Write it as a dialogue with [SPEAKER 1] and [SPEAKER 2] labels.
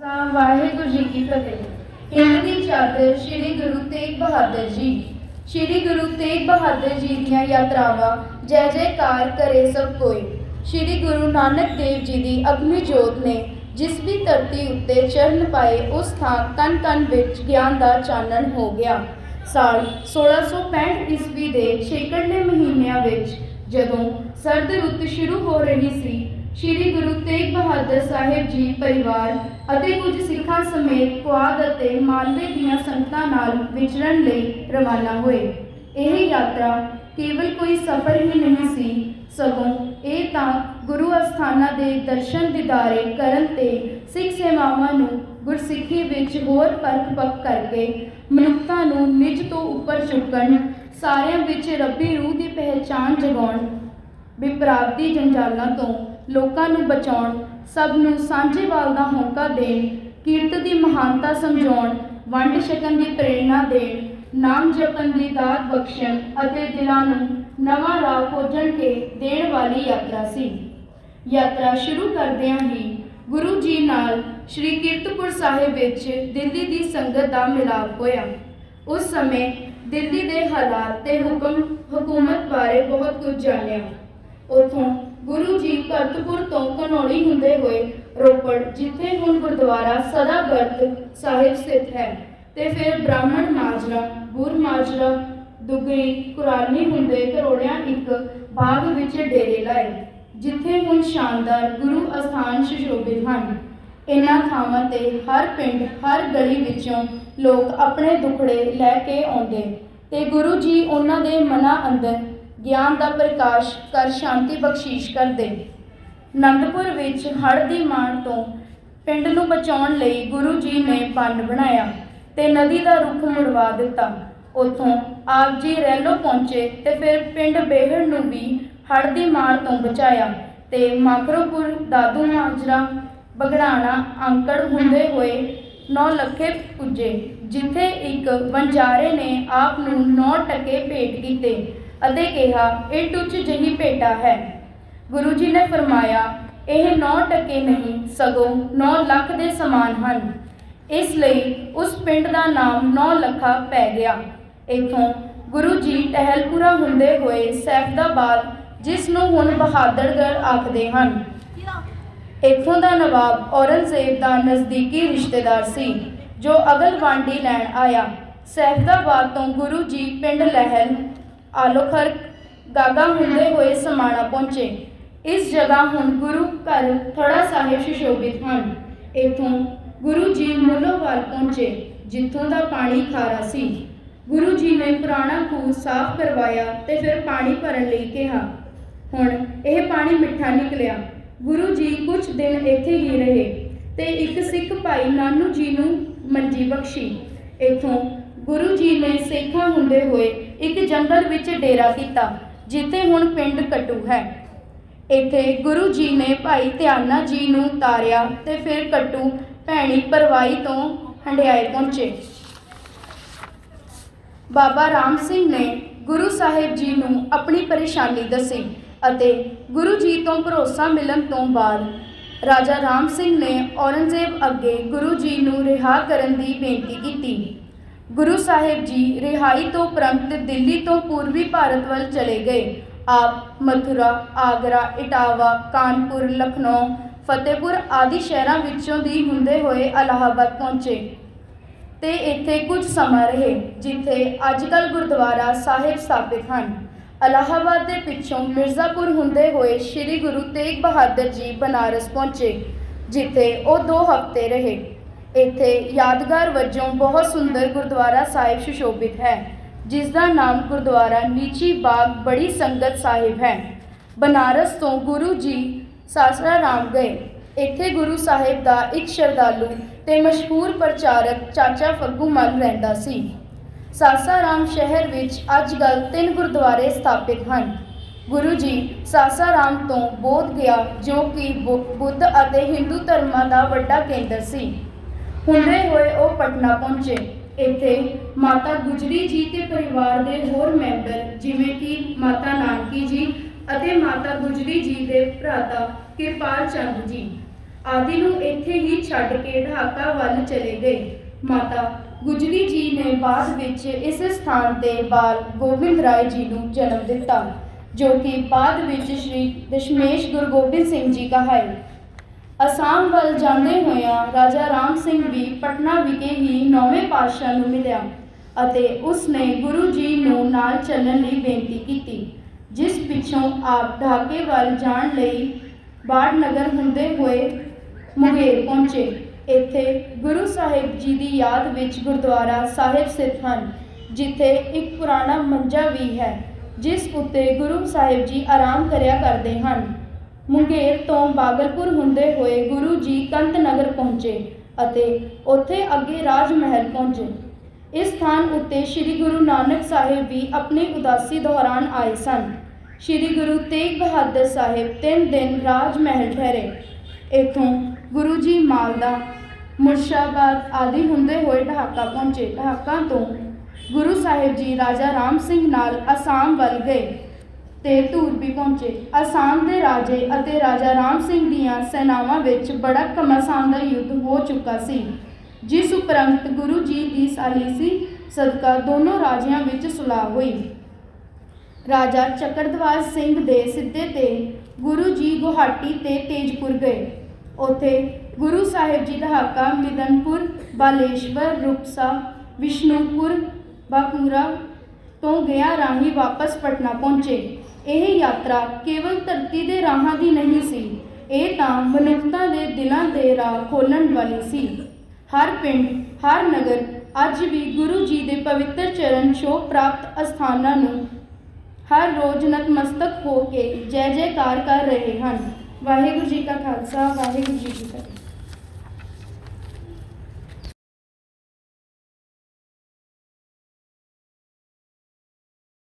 [SPEAKER 1] ਖਾਲਸਾ ਵਾਹਿਗੁਰੂ ਜੀ ਕੀ ਫਤਿਹ। ਇਹਨਾਂ ਦੀ ਚਾਦਰ ਸ੍ਰੀ ਗੁਰੂ ਤੇਗ ਬਹਾਦਰ ਜੀ। ਸ੍ਰੀ ਗੁਰੂ ਤੇਗ ਬਹਾਦਰ ਜੀ ਦੀਆਂ ਯਾਤਰਾਵਾਂ ਜੈ ਜੈਕਾਰ ਕਰੇ ਸਭ ਕੋਈ। ਸ੍ਰੀ ਗੁਰੂ ਨਾਨਕ ਦੇਵ ਜੀ ਦੀ ਅਗਨੀ ਜੋਤ ਨੇ ਜਿਸ ਵੀ ਧਰਤੀ ਉੱਤੇ ਚਰਨ ਪਾਏ ਉਸ ਥਾਂ ਕਣ ਕਣ ਵਿੱਚ ਗਿਆਨ ਦਾ ਚਾਨਣ ਹੋ ਗਿਆ। ਸਾਲ 1665 ਈਸਵੀ ਦੇ ਛੇਕੜਲੇ ਮਹੀਨਿਆਂ ਵਿੱਚ ਜਦੋਂ ਸਰਦ ਰੁੱਤ ਸ਼ੁਰੂ ਹੋ ਰਹੀ ਸੀ ਸ਼੍ਰੀ ਗੁਰੂ ਤੇਗ ਬਹਾਦਰ ਸਾਹਿਬ ਜੀ ਪਰਿਵਾਰ ਅਤੇ ਕੁਝ ਸਿੱਖਾਂ ਸਮੇਤ ਪੁਆਧ ਅਤੇ ਮਾਲਵੇ ਦੀਆਂ ਸੰਗਤਾਂ ਨਾਲ ਵਿਚਰਨ ਲਈ ਰਵਾਨਾ ਹੋਏ। ਇਹ ਯਾਤਰਾ ਕੇਵਲ ਕੋਈ ਸਫ਼ਰ ਹੀ ਨਹੀਂ ਸੀ, ਸਗੋਂ ਇਹ ਤਾਂ ਗੁਰੂ ਅਸਥਾਨਾਂ ਦੇ ਦਰਸ਼ਨ ਦਿਦਾਰੇ ਕਰਨ ਤੇ ਸਿੱਖ ਸੇਵਾਵਾਂ ਨੂੰ ਗੁਰਸਿੱਖੀ ਵਿੱਚ ਹੋਰ ਪਰਖ ਪੱਕ ਕਰਕੇ ਮਨੁੱਖਤਾ ਨੂੰ ਨਿਜ ਤੋਂ ਉੱਪਰ ਚੁੱਕਣ, ਸਾਰਿਆਂ ਵਿੱਚ ਰੱਬੀ ਰੂਹ ਦੀ ਪਹਿਚਾਣ ਜਗਾਉਣ ਵਿਪਰਾਪਤੀ ਜੰਜਾਲਾਂ ਤੋਂ ਲੋਕਾਂ ਨੂੰ ਬਚਾਉਣ, ਸਭ ਨੂੰ ਸਾਂਝੇ ਵਾਲ ਦਾ ਹੌਂਕਾ ਦੇਣ, ਕੀਰਤ ਦੀ ਮਹਾਨਤਾ ਸਮਝਾਉਣ, ਵੰਡ ਛਕਣ ਦੀ ਪ੍ਰੇਰਣਾ ਦੇਣ, ਨਾਮ ਜਪਣ ਦੀ ਦਾਤ ਬਖਸ਼ਣ ਅਤੇ ਦਿਲਾਂ ਨੂੰ ਨਵਾਂ ਰਾਹ ਖੋਜਣ ਕੇ ਦੇਣ ਵਾਲੀ ਯਾਤਰਾ ਸੀ। ਯਾਤਰਾ ਸ਼ੁਰੂ ਕਰਦਿਆਂ ਹੀ ਗੁਰੂ ਜੀ ਨਾਲ ਸ੍ਰੀ ਕੀਰਤਪੁਰ ਸਾਹਿਬ ਵਿੱਚ ਦਿੱਲੀ ਦੀ ਸੰਗਤ ਦਾ ਮਿਲਾਪ ਹੋਇਆ। ਉਸ ਸਮੇਂ ਦਿੱਲੀ ਦੇ ਹਾਲਾਤ ਤੇ ਹੁਕਮ ਹਕੂਮਤ ਬਾਰੇ ਬਹੁਤ ਕੁਝ ਜਾਣਿਆ। ਉਥੋਂ ਗੁਰੂ ਜੀ ਕਰਤਪੁਰ ਤੋਂ ਕਨੌੜੀ ਹੁੰਦੇ ਹੋਏ ਰੋਪੜ, ਜਿੱਥੇ ਹੁਣ ਗੁਰਦੁਆਰਾ ਸਦਾਗਰਤ ਸਾਹਿਬ ਸਥਿਤ ਹੈ। ਤੇ ਫਿਰ ਬ੍ਰਾਹਮਣ ਮਾਜਰਾ ਗੁਰ ਮਾਜਰਾ, ਦੁਗਰੀ ਕੁਰਾਨੀ ਹੁੰਦੇ ਕਰੋੜਿਆਂ ਇੱਕ ਬਾਗ ਵਿੱਚ ਡੇਰੇ ਲਾਏ, ਜਿੱਥੇ ਹੁਣ ਸ਼ਾਨਦਾਰ ਗੁਰੂ ਅਸਥਾਨ ਸੁਸ਼ੋਭਿਤ ਹਨ। ਇਹਨਾਂ ਥਾਵਾਂ ਤੇ ਹਰ ਪਿੰਡ, ਹਰ ਗਲੀ ਵਿੱਚੋਂ ਲੋਕ ਆਪਣੇ ਦੁਖੜੇ ਲੈ ਕੇ ਆਉਂਦੇ। ਤੇ ਗੁਰੂ ਜੀ ਉਹਨਾਂ ਦੇ ਮਨਾਂ ਅੰਦਰ ਗਿਆਨ ਦਾ ਪ੍ਰਕਾਸ਼ ਕਰ ਸ਼ਾਂਤੀ ਬਖਸ਼ੀਸ਼ ਕਰਦੇ। ਨੰਦਪੁਰ ਵਿੱਚ ਹੜ੍ਹ ਦੀ ਮਾਰ ਤੋਂ ਪਿੰਡ ਨੂੰ ਬਚਾਉਣ ਲਈ ਗੁਰੂ ਜੀ ਨੇ ਬੰਨ ਬਣਾਇਆ ਤੇ ਨਦੀ ਦਾ ਰੁੱਖ ਮੁੜਵਾ ਦਿੱਤਾ। ਉੱਥੋਂ ਆਪ ਜੀ ਰੈਲੋ ਪਹੁੰਚੇ ਤੇ ਫਿਰ ਪਿੰਡ ਬੇਹੜ ਨੂੰ ਵੀ ਹੜ੍ਹ ਦੀ ਮਾਰ ਤੋਂ ਬਚਾਇਆ ਤੇ ਮਾਕਰੋਪੁਰ, ਦਾਦੂ ਮਾਜਰਾ, ਬਗੜਾਣਾ, ਅੰਕੜ ਹੁੰਦੇ ਹੋਏ ਨੌ ਲੱਖੇ ਪੁੱਜੇ, ਜਿੱਥੇ ਇੱਕ ਵਣਜਾਰੇ ਨੇ ਆਪ ਨੂੰ ਨੌ ਟਕੇ ਭੇਟ ਕੀਤੇ। ਅਤੇ ਕਿਹਾ, ਇਹ ਟੁੱਚ ਜਹੀ ਭੇਟਾ ਹੈ। ਗੁਰੂ ਜੀ ਨੇ ਫਰਮਾਇਆ, ਇਹ 9 ਟਕੇ ਨਹੀਂ, ਸਗੋਂ 9 ਲੱਖ ਦੇ ਸਮਾਨ ਹਨ। ਇਸ ਲਈ ਉਸ ਪਿੰਡ ਦਾ ਨਾਮ 9 ਲੱਖਾ ਪੈ ਗਿਆ। ਇਥੋਂ ਗੁਰੂ ਜੀ ਟਹਿਲਪੁਰਾ ਹੁੰਦੇ ਹੋਏ ਸੈਫਦਾਬਾਦ, ਜਿਸ ਨੂੰ ਹੁਣ ਬਹਾਦਰਗੜ੍ਹ ਆਖਦੇ ਹਨ। ਇੱਥੋਂ ਦਾ ਨਵਾਬ ਔਰੰਗਜ਼ੇਬ ਦਾ ਨਜ਼ਦੀਕੀ ਰਿਸ਼ਤੇਦਾਰ ਸੀ, ਜੋ ਅਗਲ ਅਗਲਵਾਂਡੀ ਲੈਣ ਆਇਆ। ਸੈਫਦਾਬਾਦ ਤੋਂ ਗੁਰੂ ਜੀ ਪਿੰਡ ਲਹਿਲ ਆਲੋਖਰ ਗਾਗਾ ਹੁੰਦੇ ਹੋਏ ਸਮਾਣਾ ਪਹੁੰਚੇ। ਇਸ ਜਗ੍ਹਾ ਹੁਣ ਗੁਰੂ ਘਰ ਥੜਾ ਸਾਹਿਬ ਸੁਸ਼ੋਭਿਤ ਹਨ। ਇੱਥੋਂ ਗੁਰੂ ਜੀ ਮੁੱਲੋਵਾਲ ਪਹੁੰਚੇ, ਜਿੱਥੋਂ ਦਾ ਪਾਣੀ ਖਾਰਾ ਸੀ। ਗੁਰੂ ਜੀ ਨੇ ਪੁਰਾਣਾ ਖੂਹ ਸਾਫ਼ ਕਰਵਾਇਆ ਤੇ ਫਿਰ ਪਾਣੀ ਭਰਨ ਲਈ ਕਿਹਾ। ਹੁਣ ਇਹ ਪਾਣੀ ਮਿੱਠਾ ਨਿਕਲਿਆ। ਗੁਰੂ ਜੀ ਕੁਝ ਦਿਨ ਇੱਥੇ ਹੀ ਰਹੇ ਤੇ ਇੱਕ ਸਿੱਖ ਭਾਈ ਨਾਨੂ ਜੀ ਨੂੰ ਮੰਜੀ ਬਖਸ਼ੀ। ਇਥੋਂ ਗੁਰੂ ਜੀ ਨੇ ਸੇਖਾਂ ਹੁੰਦੇ ਹੋਏ ਇੱਕ ਜੰਗਲ ਵਿੱਚ ਡੇਰਾ ਕੀਤਾ, ਜਿੱਥੇ ਹੁਣ ਪਿੰਡ ਕਟੂ ਹੈ। ਇੱਥੇ ਗੁਰੂ ਜੀ ਨੇ ਭਾਈ ਧਿਆਨਾ ਜੀ ਨੂੰ ਤਾਰਿਆ ਤੇ ਫਿਰ ਕਟੂ ਭੈਣੀ ਪਰਵਾਈ ਤੋਂ ਹੰਡਿਆਏ ਪਹੁੰਚੇ। ਬਾਬਾ ਰਾਮ ਸਿੰਘ ਨੇ ਗੁਰੂ ਸਾਹਿਬ ਜੀ ਨੂੰ ਆਪਣੀ ਪਰੇਸ਼ਾਨੀ ਦੱਸੀ ਅਤੇ ਗੁਰੂ ਜੀ ਤੋਂ ਭਰੋਸਾ ਮਿਲਣ ਤੋਂ ਬਾਅਦ ਰਾਜਾ ਰਾਮ ਸਿੰਘ ਨੇ ਔਰੰਗਜ਼ੇਬ ਅੱਗੇ ਗੁਰੂ ਜੀ ਨੂੰ ਰਿਹਾ ਕਰਨ ਦੀ ਬੇਨਤੀ ਕੀਤੀ। ਗੁਰੂ ਸਾਹਿਬ ਜੀ ਰਿਹਾਈ ਤੋਂ ਉਪਰੰਤ ਦਿੱਲੀ ਤੋਂ ਪੂਰਬੀ ਭਾਰਤ ਵੱਲ ਚਲੇ ਗਏ। ਆਪ ਮਥੁਰਾ, ਆਗਰਾ, ਇਟਾਵਾ, ਕਾਨਪੁਰ, ਲਖਨਊ, ਫਤਿਹਪੁਰ ਆਦਿ ਸ਼ਹਿਰਾਂ ਵਿੱਚੋਂ ਦੀ ਹੁੰਦੇ ਹੋਏ ਅਲਾਹਾਬਾਦ ਪਹੁੰਚੇ। ਤੇ ਇੱਥੇ ਕੁਝ ਸਮਾਂ ਰਹੇ, ਜਿੱਥੇ ਅੱਜਕੱਲ ਗੁਰਦੁਆਰਾ ਸਾਹਿਬ ਸਥਾਪਿਤ ਹਨ। ਅਲਾਹਾਬਾਦ ਦੇ ਪਿੱਛੋਂ ਮਿਰਜ਼ਾਪੁਰ ਹੁੰਦੇ ਹੋਏ ਸ੍ਰੀ ਗੁਰੂ ਤੇਗ ਬਹਾਦਰ ਜੀ ਬਨਾਰਸ ਪਹੁੰਚੇ, ਜਿੱਥੇ ਉਹ 2 ਹਫ਼ਤੇ ਰਹੇ। ਇੱਥੇ ਯਾਦਗਾਰ ਵਜੋਂ ਬਹੁਤ ਸੁੰਦਰ ਗੁਰਦੁਆਰਾ ਸਾਹਿਬ ਸੁਸ਼ੋਭਿਤ ਹੈ ਜਿਸ ਦਾ ਨਾਮ ਗੁਰਦੁਆਰਾ ਨੀਚੀ ਬਾਗ ਬੜੀ ਸੰਗਤ ਸਾਹਿਬ ਹੈ। ਬਨਾਰਸ ਤੋਂ ਗੁਰੂ ਜੀ ਸਾਸਾਰਾਮ ਗਏ। ਇੱਥੇ ਗੁਰੂ ਸਾਹਿਬ ਦਾ ਇੱਕ ਸ਼ਰਧਾਲੂ ਤੇ ਮਸ਼ਹੂਰ ਪ੍ਰਚਾਰਕ ਚਾਚਾ ਫੱਗੂ ਮਲ ਰਹਿੰਦਾ ਸੀ। ਸਾਸਾਰਾਮ ਸ਼ਹਿਰ ਵਿੱਚ ਅੱਜ ਅੱਜਕੱਲ ਤਿੰਨ ਗੁਰਦੁਆਰੇ ਸਥਾਪਿਤ ਹਨ। ਗੁਰੂ ਜੀ ਸਾਸਾਰਾਮ ਤੋਂ ਬੋਧ ਗਿਆ, ਜੋ ਕਿ ਬੁ- ਬੁੱਧ ਅਤੇ ਹਿੰਦੂ ਧਰਮਾਂ ਦਾ ਵੱਡਾ ਕੇਂਦਰ ਸੀ। ਹੁੰਦੇ ਹੋਏ ਉਹ ਪਟਨਾ ਪਹੁੰਚੇ। ਇੱਥੇ ਮਾਤਾ ਗੁਜਰੀ ਜੀ ਤੇ ਪਰਿਵਾਰ ਦੇ ਹੋਰ ਮੈਂਬਰ ਜਿਵੇਂ ਕਿ ਮਾਤਾ ਨਾਨਕੀ ਜੀ ਅਤੇ ਮਾਤਾ ਗੁਜਰੀ ਜੀ ਦੇ ਭਰਾਤਾ ਕਿਰਪਾਲ ਚੰਦ ਜੀ ਆਦਿ ਨੂੰ ਇੱਥੇ ਹੀ ਛੱਡ ਕੇ ਢਾਕਾ ਵੱਲ ਚਲੇ ਗਏ। ਮਾਤਾ ਗੁਜਰੀ ਜੀ ਨੇ ਬਾਅਦ ਵਿੱਚ ਇਸ ਸਥਾਨ ਤੇ ਬਾਲ ਗੋਬਿੰਦ ਰਾਏ ਜੀ ਨੂੰ ਜਨਮ ਦਿੱਤਾ, ਜੋ ਕਿ ਬਾਅਦ ਵਿੱਚ ਸ਼੍ਰੀ ਦਸ਼ਮੇਸ਼ ਗੁਰੂ ਗੋਬਿੰਦ ਸਿੰਘ ਜੀ ਕਹਾਏ। ਅਸਾਮ ਵੱਲ ਜਾਂਦੇ ਹੋਇਆਂ ਰਾਜਾ ਰਾਮ ਸਿੰਘ ਵੀ ਪਟਨਾ ਵਿਖੇ ਹੀ ਨੌਵੇਂ ਪਾਤਸ਼ਾਹ ਨੂੰ ਮਿਲਿਆ ਅਤੇ ਉਸ ਨੇ ਗੁਰੂ ਜੀ ਨੂੰ ਨਾਲ ਚੱਲਣ ਲਈ ਬੇਨਤੀ ਕੀਤੀ, ਜਿਸ ਪਿੱਛੋਂ ਆਪ ਢਾਕੇ ਵੱਲ ਜਾਣ ਲਈ ਬਾੜਨਗਰ ਹੁੰਦੇ ਹੋਏ ਮੁੰਗੇਰ ਪਹੁੰਚੇ। ਇੱਥੇ ਗੁਰੂ ਸਾਹਿਬ ਜੀ ਦੀ ਯਾਦ ਵਿੱਚ ਗੁਰਦੁਆਰਾ ਸਾਹਿਬ ਸਥਿਤ ਹਨ, ਜਿੱਥੇ ਇੱਕ ਪੁਰਾਣਾ ਮੰਜਾ ਵੀ ਹੈ, ਜਿਸ ਉੱਤੇ ਗੁਰੂ ਸਾਹਿਬ ਜੀ ਆਰਾਮ ਕਰਿਆ ਕਰਦੇ ਹਨ। ਮੁੰਗੇਰ ਤੋਂ ਬਾਗਲਪੁਰ ਹੁੰਦੇ ਹੋਏ ਗੁਰੂ ਜੀ ਕੰਤ ਨਗਰ ਪਹੁੰਚੇ ਅਤੇ ਉੱਥੇ ਅੱਗੇ ਰਾਜ ਮਹਿਲ ਪਹੁੰਚੇ। ਇਸ ਸਥਾਨ ਉੱਤੇ ਸ੍ਰੀ ਗੁਰੂ ਨਾਨਕ ਸਾਹਿਬ ਵੀ ਆਪਣੀ ਉਦਾਸੀ ਦੌਰਾਨ ਆਏ ਸਨ। ਸ੍ਰੀ ਗੁਰੂ ਤੇਗ ਬਹਾਦਰ ਸਾਹਿਬ ਤਿੰਨ ਦਿਨ ਰਾਜ ਮਹਿਲ ਠਹਿਰੇ। ਇੱਥੋਂ ਗੁਰੂ ਜੀ ਮਾਲਦਾ ਮੁਰਸ਼ਾਬਾਦ ਆਦਿ ਹੁੰਦੇ ਹੋਏ ਢਾਕਾ ਪਹੁੰਚੇ। ਢਾਕਾ ਤੋਂ ਗੁਰੂ ਸਾਹਿਬ ਜੀ ਰਾਜਾ ਰਾਮ ਸਿੰਘ ਨਾਲ ਅਸਾਮ ਵੱਲ ਗਏ। ਤੇ ਧੂਰਬੀ ਪਹੁੰਚੇ। ਅਸਾਮ ਦੇ ਰਾਜੇ ਅਤੇ ਰਾਜਾ ਰਾਮ ਸਿੰਘ ਦੀਆਂ ਸੈਨਾਵਾਂ ਵਿੱਚ ਬੜਾ ਘਮਾਸਾਨ ਦਾ ਯੁੱਧ ਹੋ ਚੁੱਕਾ ਸੀ। ਜਿਸ ਉਪਰੰਤ ਗੁਰੂ ਜੀ ਦੀ ਸਾਲੀਸੀ ਸਦਕਾ ਦੋਨੋਂ ਰਾਜਿਆਂ ਵਿੱਚ ਸੁਲਾਹ ਹੋਈ। ਰਾਜਾ ਚੱਕਰਦਵਾਜ ਸਿੰਘ ਦੇ ਸਿੱਧੇ ਤੇ ਗੁਰੂ ਜੀ ਗੁਹਾਟੀ ਤੇ ਤੇਜਪੁਰ ਗਏ। ਉੱਥੇ ਗੁਰੂ ਸਾਹਿਬ ਜੀ ਦਾ ਹਾਕਾ ਮਿਦਨਪੁਰ, ਬਾਲੇਸ਼ਵਰ, ਰੂਪਸਾ, ਵਿਸ਼ਨੂਪੁਰ, ਬਾਕੂਰਾ ਤੋਂ ਗਿਆ ਰਾਹੀਂ ਵਾਪਸ ਪਟਨਾ ਪਹੁੰਚੇ। ਇਹ ਯਾਤਰਾ ਕੇਵਲ ਧਰਤੀ ਦੇ ਰਾਹਾਂ ਦੀ ਨਹੀਂ ਸੀ, ਇਹ ਤਾਂ ਮਨੁੱਖਤਾ ਦੇ ਦਿਲਾਂ ਦੇ ਰਾਹ ਖੋਲਣ ਵਾਲੀ ਸੀ। ਹਰ ਪਿੰਡ, ਹਰ ਨਗਰ ਅੱਜ ਵੀ ਗੁਰੂ ਜੀ ਦੇ ਪਵਿੱਤਰ ਚਰਨ ਛੋਹ ਪ੍ਰਾਪਤ ਅਸਥਾਨਾਂ ਨੂੰ ਹਰ ਰੋਜ਼ ਨਤਮਸਤਕ ਹੋ ਕੇ ਜੈ ਜੈਕਾਰ ਕਰ ਰਹੇ ਹਨ। ਵਾਹਿਗੁਰੂ ਜੀ ਕਾ ਖਾਲਸਾ, ਵਾਹਿਗੁਰੂ ਜੀ ਕੀ ਫਤਿਹ।